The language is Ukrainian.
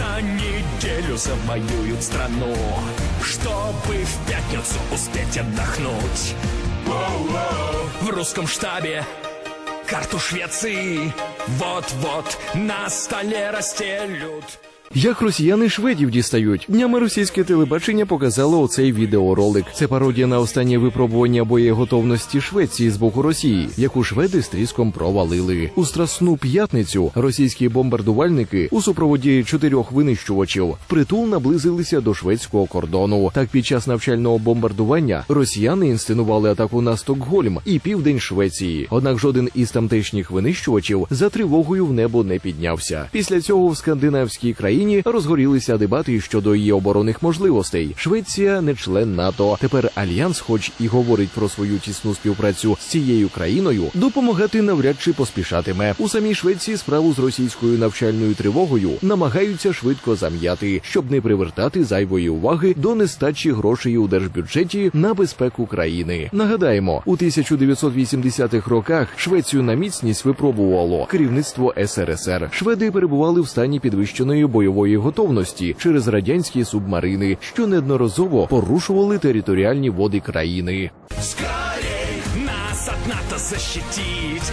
За неделю завоюют страну, чтобы в пятницу успеть отдохнуть. В русском штабе карту Швеции вот-вот на столе расстелют. Як росіяни шведів дістають днями російське телебачення показало оцей відеоролик. Це пародія на останнє випробування боєготовності Швеції з боку Росії, яку шведи з тріском провалили. У страсну п'ятницю російські бомбардувальники у супроводі чотирьох винищувачів впритул наблизилися до шведського кордону. Так під час навчального бомбардування росіяни інсценували атаку на Стокгольм і південь Швеції. Однак жоден із тамтешніх винищувачів за тривогою в небо не піднявся. Після цього в скандинавській країні розгорілися дебати щодо її оборонних можливостей. Швеція не член НАТО. Тепер альянс, хоч і говорить про свою тісну співпрацю з цією країною, допомагати навряд чи поспішатиме. У самій Швеції справу з російською навчальною тривогою намагаються швидко зам'яти, щоб не привертати зайвої уваги до нестачі грошей у держбюджеті на безпеку країни. Нагадаємо, у 1980-х роках Швецію на міцність випробувало керівництво СРСР. Шведи перебували в стані підвищеної бойової готовності через радянські субмарини, що неодноразово порушували територіальні води країни. Скорей нас от НАТО защитить.